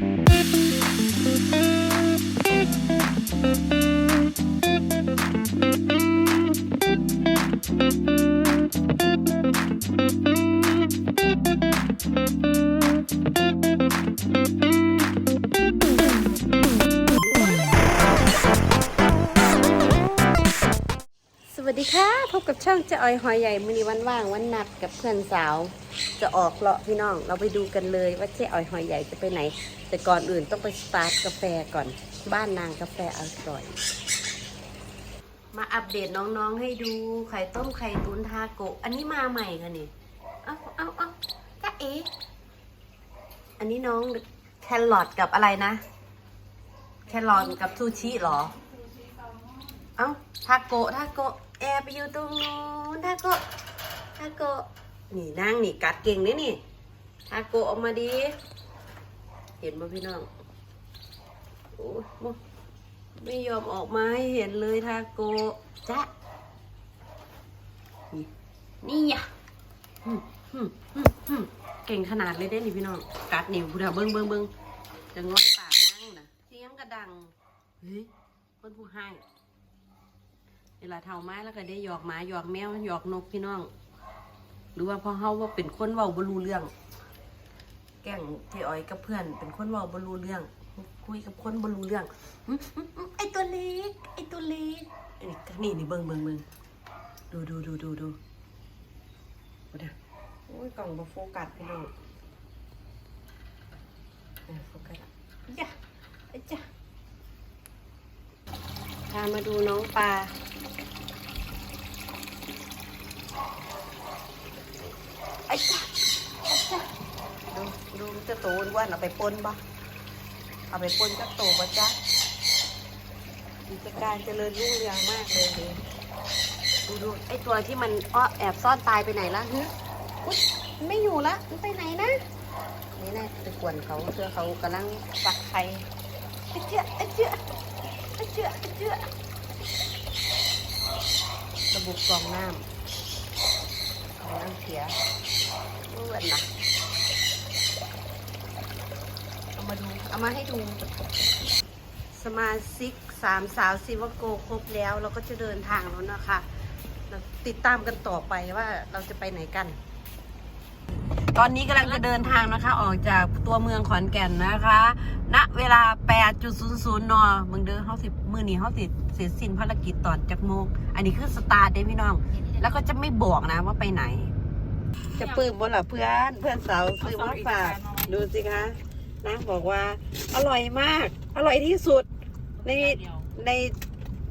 ส ช่องเจะออยหอยใหญ่มือนี้วันว่างวันนัดกับเพื่อนสาว จะออกเลาะพี่น้อง เราไปดูกันเลยว่าเจ๊ออยหอยใหญ่จะไปไหน แต่ก่อนอื่นต้องไปสตาร์ทกาแฟก่อน บ้านนางกาแฟอร่อย มาอัปเดตน้องๆให้ดูไข่ต้มไข่ตุนทาโกะอันนี้มาใหม่ค่ะนี่เอาเอาเอาจ้าเอ๋อันนี้น้องแครอทกับอะไรนะ แครอทกับซูชิเหรอ เอ้าทาโกะทาโกะแอบไปอยู่ตรงนู้นทาโกะทาโกะนี่นั่งนี่กัดเก่งนี่นี่ทาโกะออกมาดี เห็นไหมพี่น้องโอ้ยโอ้ยไม่ยอมออกมาให้เห็นเลยทาโกะจ้ะนี่นี่อะหึมหึมหึมหึมเก่งขนาดเลยได้นี่พี่น้องกัดนิ้วเดี๋ยวเบิ้งเบิ้งเบิ้งจะง้อยปากนั่งนะเสียงกระดังเฮ้ยคนผู้ให้ เวลาเท่าไม้แล้วก็ได้หยอกหมาหยอกแมวหยอกนกพี่น้อง หรือว่าพอเฮาว่าเป็นคนเว้าบ่รู้เรื่อง แกล้งที่อ้อยกับเพื่อน เป็นคนเว้าบ่รู้เรื่อง คุยกับคนบ่รู้เรื่องไอตัวเล็กไอตัวเล็กนี่นี่นี่เบิ่งเบิ่งเบิ่งดูดูดูดูดูดูโอ้ยกล่องบ่โฟกัสพี่น้องโฟกัสจ้ะไอ้จ้ะ พามาดูน้องปลา ไอ้จ้ะดูดูจะโต้วนๆเอาไปปนบ่เอาไปปนจะโตบ่จ๊ะกิจการเจริญรุ่งเรืองมากเลยดูดูไอ้ตัวที่มันอ้อแอบซ่อนตายไปไหนละฮึอุ๊ยไม่อยู่ละมันไปไหนนะนี่น่จะกวนเขาเพื่อเขากำลังฟักไข่ไอ้เจ้าไอ้เจ้า เจ้าไอ้เจ้าระบบกรองน้ำกรองน้ำเสียเพื่อนนะเอามาดู เอามาให้ดู สมาชิกสามสาวซิวโกครบแล้ว เราก็จะเดินทางแล้วนะคะ เราติดตามกันต่อไปว่าเราจะไปไหนกัน ตอนนี้กำลังจะเดินทางนะคะ ออกจากตัวเมืองขอนแก่นนะคะ ณ เวลา 8.00 น เมืองเด้อเฮาสิมือนี้เฮาสิเสร็จสิ้นภารกิจตอนจากโมง อันนี้คือสตาร์ทเด้พี่น้อง แล้วก็จะไม่บอกนะว่าไปไหน จะปื้มบ่ล่ะเพื่อนเพื่อนสาวซื้อมาฝากดูสิคะนางบอกว่า อร่อยมาก อร่อยที่สุด ในใน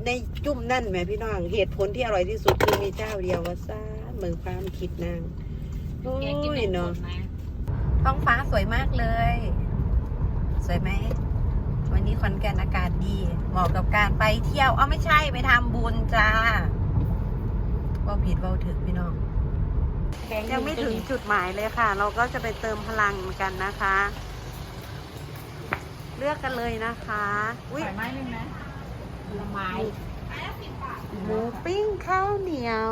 ในจุ่มนั่นแหมพี่น้องเหตุผลที่อร่อยที่สุดคือมีเจ้าเดียวว่าซ่าเมืองความคิดนาง โอ้ยเนาะท้องฟ้าสวยมากเลย สวยไหม วันนี้ขอนแก่นอากาศดี เหมาะกับการไปเที่ยวเอาไม่ใช่ไปทำบุญจ้าเว่าผิดเว่าถึกพี่น้องยังไม่ถึงจุดหมายเลยค่ะ เราก็จะไปเติมพลังกันนะคะ เลือกกันเลยนะคะ อุ้ยไม้หนึ่งนะละไม้หมูปิ้งข้าวเหนียว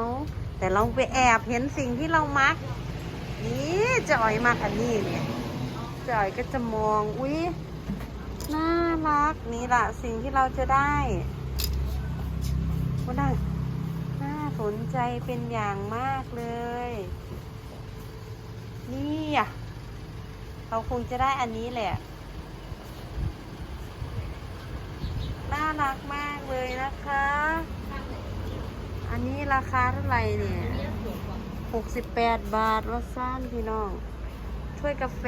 แต่เราไปแอบเห็นสิ่งที่เรามัก นี่จอยมากอันนี้เนี่ยจอยก็จะมองอุ้ยน่ารักนี่แหละสิ่งที่เราจะได้ก็ได้น่าสนใจเป็นอย่างมากเลย นี่อะเราคงจะได้อันนี้แหละน่ารักมากเลยนะคะ อันนี้ราคาเท่าไหร่เนี่ย หกสิบแปดบาทว่าซ่านพี่น้องถ้วยกาแฟ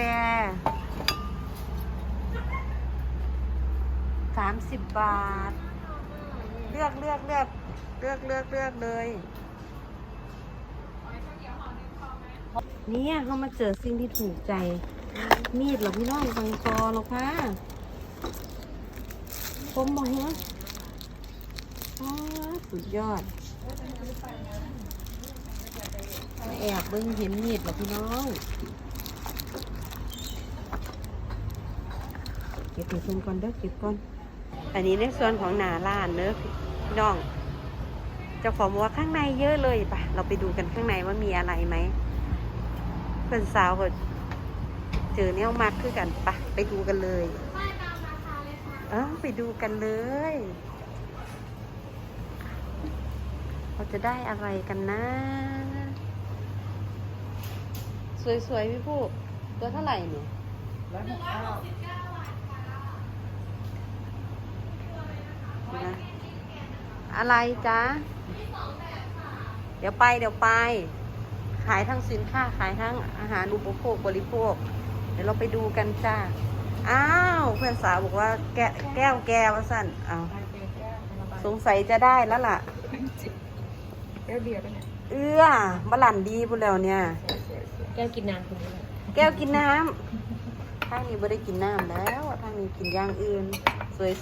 สามสิบบาท เลือกเลือกเลือกเลือกเลือกเลือกเลย เนี่ยเขามาเจอสิ่งที่ถูกใจ มีดเหรอพี่น้องฟังคอหรอคะผมบอกฮะอ๋อสุดยอด อบเบิ้งเห็นมีดหรอพี่น้องเก็บถึงก่อนเด้อเก็บก่อน อันนี้ในส่วนของหนาล้านเด้อพี่น้องเจ้าของบอกว่าข้างในเยอะเลยปะเราไปดูกันข้างในว่ามีอะไรไหมเพื่อนสาวก็เจอแนวมากคือกันปะไปดูกันเลยเอ้าวไปดูกันเลยเราจะได้อะไรกันนะ สวยๆพี่ผู้ตัวเท่าไหร่เนี่ยร้อยหกเก้านะอะไรจ๊ะ เดี๋ยวไปเดี๋ยวไป ขายทั้งสินค้า ขายทั้งอาหารอุปโภคบริโภค เดี๋ยวเราไปดูกันจ้า อ้าว เพื่อนสาวบอกว่าแกะแก้วแก้วสั่นอ้าวใครเจอแก้วเป็นระบายสงสัยจะได้แล้วล่ะ แก้วเบียร์กันเนี่ยเอื้อบลันดีพูดแล้วเนี่ย แก้วกินน้ำคุณนี่แก้วกินน้ำทางนี้ไม่ได้กินน้ำแล้วทางนี้กินอย่างอื่น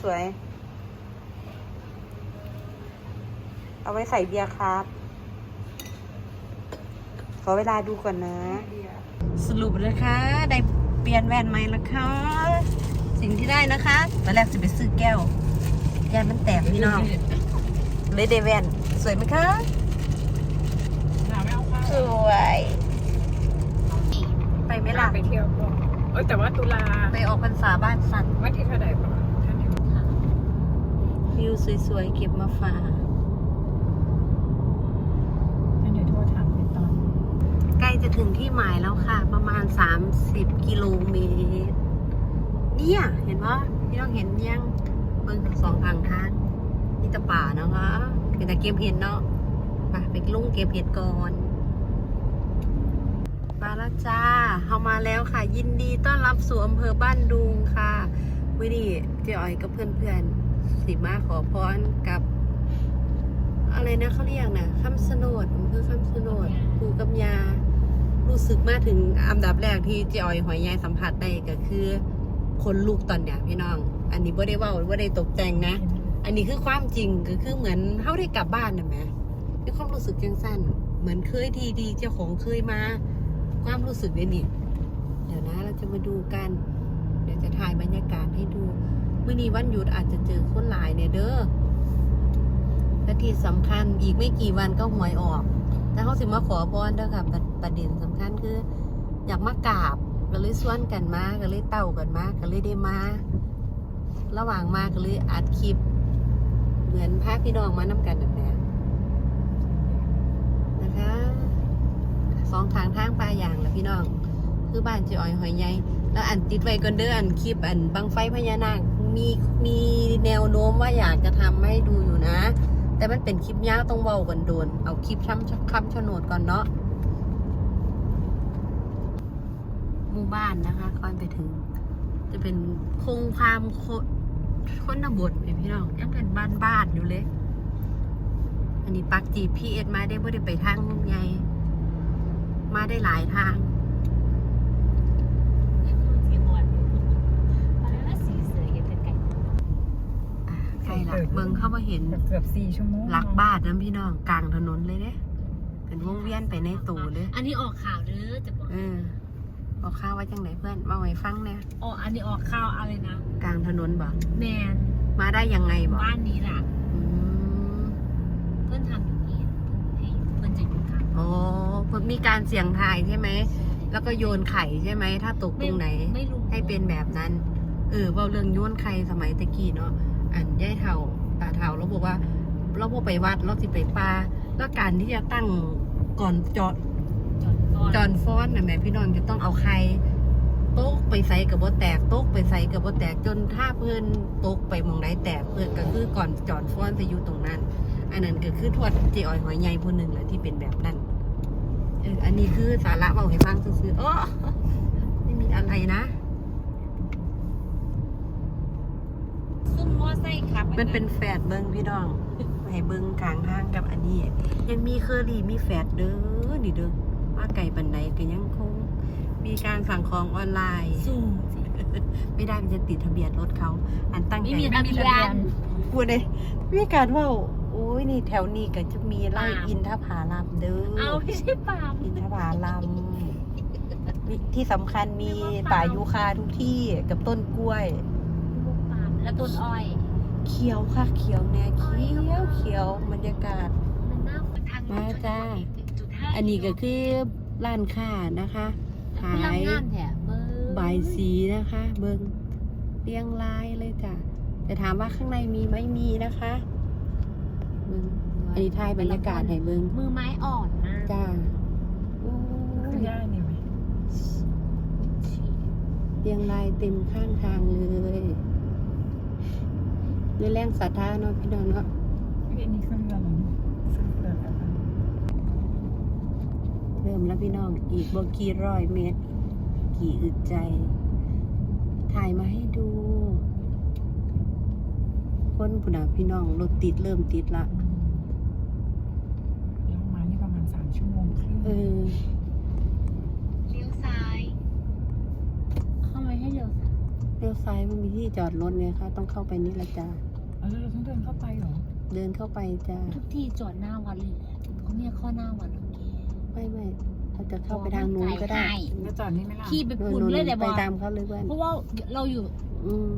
สวยๆ เอาไว้ใส่เบียร์ครับ ขอเวลาดูก่อนนะ สรุปนะคะ ได้เปลี่ยนแว่นใหม่แล้วค่ะ สิ่งที่ได้นะคะตอนแรกจะไปซื้อแก้ว แก้วมันแตกพี่น้องเลยได้แว่น สวยไหมคะสวย ไปไหมล่ะ ไปเที่ยวก่อนเออแต่ว่าตุลาไปออกพรรษาบ้านสันวันที่เท่าไหร่ประมาณท่านเห็นวิวสวยๆ เก็บมาฝากท่านอยู่ทั่วทางในตอน ใกล้จะถึงที่หมายแล้วค่ะ ประมาณ 30 กิโลเมตร เนี่ย เห็นปะพี่ต้องเห็นยังเบิ่งสองทางทางนี่ตะป่านะคะเป็นแต่เก็บเห็ดเนาะไปไปลุงเก็บเห็ดก่อน มาแล้วจ้าเฮามาแล้วค่ะ ยินดีต้อนรับสู่อำเภอบ้านดุงค่ะวิดีเจ๊อ๋อยกับเพื่อนๆสิมาขอพรกับ อะไรนะเขาเรียกนะคำสนดอำเภอคำสนดปูกับยา รู้สึกมาถึงอันดับแรกที่เจออยหอยยายสัมผัสได้ก็คือคนลูกตอนเนี้ยพี่น้อง อันนี้บ่ได้ว่าบ่ได้ตกแต่งนะ อันนี้คือความจริงก็คือเหมือนเขาได้กลับบ้านนะแหม่มีความรู้สึกจังสั้นเหมือนเคยทีดีเจ้าของเคยมา ความรู้สึกเนี่ยนี่เดี๋ยวนะเราจะมาดูกัน เดี๋ยวจะถ่ายบรรยากาศให้ดูเมื่อนี้วันหยุดอาจจะเจอคนหลายเนี่ยเด้อและที่สำคัญอีกไม่กี่วันก็หวยออก แต่เขาสิมาขอพรเด้อค่ะประประเด็นสำคัญคือ อยากมากราบก็เลยส่วนกันมาก็เลยเต้ากันมาก็เลยได้มา ระหว่างมาก็เลยอัดคลิป เหมือนพาพี่น้องมาน้ำกันแบบนี้นะคะ สองทางทางปลาอย่างและพี่น้อง คือบ้านเจออยหอยใหญ่แล้วอันติดไว้ก่อนเด้ออันคลิปอันบังไฟพญานาคมีมีแนวโน้มว่าอยากจะทำให้ดูอยู่นะ แต่มันเป็นคลิปยาวต้องเว้ากันโดน เอาคลิปช้ำคำชโนดก่อนเนาะหมู่บ้านนะคะก่อนไปถึง จะเป็นคงความโคคนบทเลยพี่น้องยังเป็นบ้านบ้านอยู่เลย อันนี้ปักจีพีเอสมาได้ไม่ได้ไปทางลุงใหญ่ มาได้หลายทางสีมวนตอนนั้นสีเสือเห็นเป็นไก่อ่าใกล้ละเบิงเข้ามาเห็นเกือบสี่ชั่วโมงหลักบ้านนะพี่น้องกลางถนนเลยเด้เป็นวงเวียนไปในตูเลยอันนี้ออกข่าวหรือจะบอกเออเอาข้าวไว้จังไหนเพื่อนมาไว้ฟังเนี่ยอ๋ออันนี้ออกข่าวอะไรนะกลางถนนบ่แมนมาได้ยังไงบ่บ้านนี้ล่ะ อืม เพื่อนทำอยู่นี่ให้เพื่อนจะ อยู่กลางอ๋อเพิ่นมีการเสี่ยงทายใช่ไหม แล้วก็โยนไข่ใช่ไหม ถ้าตกตรงไหน ไม่รู้ ให้เป็นแบบนั้น เออเว่าเรื่องโยนไข่สมัยตะกี้เนาะ อันย่ายเท่าตาเท่าเราบอกว่า เราพอไปวัดเราสิไปปลา แล้วการที่จะตั้งก่อนจอดจอดก่อนจอนฟ้อนนะแม่พี่น้องจะต้องเอาไข่โต๊ะไปใส่กับบ่แตกโต๊ะไปใส่กับบ่แตกจนถ้าเพื่อนโต๊ะไปหมองไหนแตกเพื่อนก็คือก่อนจอนฟ้อนจะอยู่ตรงนั้น อันนั้นก็คือทวดเจออยหอยใหญ่ผู้หนึ่งแหละที่เป็นแบบนั้นเอออันนี้คือสาระเอาให้ฟังซื่อๆอ๋อไม่มีอะไรนะซุ่มมอไซค์ขับมันเป็นแฟดเบิ้งพี่น้องให้เบิ้งกลางทางกับอันนี้ ยังมีเคอรี่มีแฟดเด้อนี่เด้อว่าไก่ปันใดก็ยังคง มีการสั่งของออนไลน์สู้ไม่ได้มันจะติดทะเบียนรถเขา อันตั้งไม่ใจมีทะเบียนพูดเลยมีการว่าโอ้ยนี่แถวนี้ก็จะมีไล่ปาล์มอินทผาลัมเด้อเอาไม่ใช่ปาล์มอินทผาลัมมีที่สำคัญมีป่ายูคาทุกที่กับต้นกล้วยลูกปาล์มแล้วต้นอ้อย เขียวค่ะเขียวแน่เขียวเขียวบรรยากาศ มันน่าทางมาจ้าจุดห้าอันนี้ก็คือร้านค้านะคะ ขาพลังยงานแถบเบอร์บายสีนะคะ เบิงเรียงรายเลยจ้ะแต่ถามว่าข้างในมีไหมมีนะคะเบิง อันนี้ถ่ายบรรยากาศให้เบิงมือไม้อ่อนมากจ้าโอ้คือยย่าเนี่ยไหมเรียงรายเต็มข้างทางเลยด้วยแรงศรัทธาเนาะพี่น้องเนาะอันนี้เครื่องเรือเหรอเครื่องเรือแบบนั้นเริ่มแล้วพี่น้องอีกบกี่ร้อยเมตร กี่อึดใจ ถ่ายมาให้ดู คนผู้นาพี่น้องรถติดเริ่มติดละ แล้วมานี่ประมาณสามชั่วโมงครึ่ง เออเลี้ยวซ้าย เข้าไปให้เลี้ยวซ้ายเลี้ยวซ้ายมันมีที่จอดรถไงคะต้องเข้าไปนี่ละจ้าเอาแล้วเราต้องเดินเข้าไปเหรอเดินเข้าไปจ้าทุกที่จอดหน้าวัดเลยแหละเขาเนี่ยข้อหน้าวัดโอเคไม่ไม่เราจะเข้าไปทางนู้นก็ได้ แล้วจอดนี่ไหมล่ะขี่ไปนู่นปุ่นนู่นเลยแต่ไปบอกตามเขาเลยเพื่อนเพราะว่าเราอยู่อืม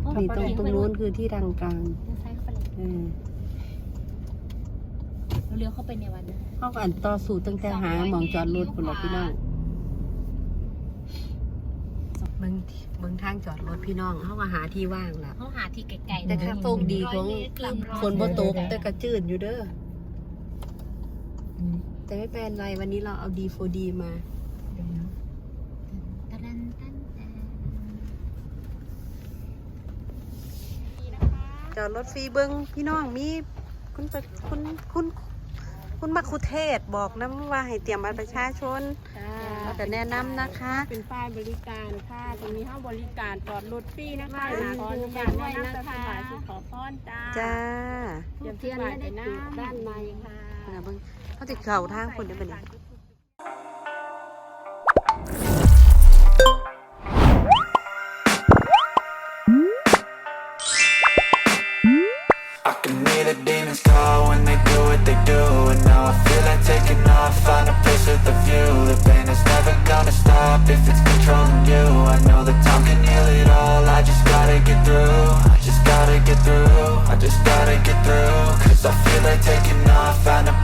เพราะนี่ตรงขี่ตรงไปนู้นคือที่ทางกลางเลี้ยวซ้ายเข้าไปเลยเออเราเลี้ยวเข้าไปในวัดนะ เขาก็อันต่อสู่ตั้งแต่หาหมองจอดรถคนละพี่น้องเบิ่งเบิ่งทางจอดรถพี่น้องเขาก็หาที่ว่างละเขาหาที่ไกลๆแต่ถ้าโชคดีของฝนบ่ตกแต่กระจืดอยู่เด้ออืมแต่ไม่เป็นไรวันนี้เราเอาดีโฟดีมาเดี๋ยวนะตันตันตันตันจอดรถฟรีเบิ้งพี่น้องมีคุณประคุณคุณ คุณมักคุเทศบอกนะว่าให้เตรียมบัตรประชาชนเราจะแนะนำนะคะ เป็นป้ายบริการค่ะตรงนี้ห้าบริการจอดรถฟรีนะคะอืมขออนุญาตด้วยนะคะสุขอพรจ้าจ้าเตรียมเทียนไม่ได้จุดด้านในค่ะเอาเบิ่งเขาติดเข่าทางคนเดียวไปเนี่ย if it's controlling you. I know that time can heal it all, I just gotta get through. I just gotta get through, I just gotta get through. Cause I feel like taking off, find a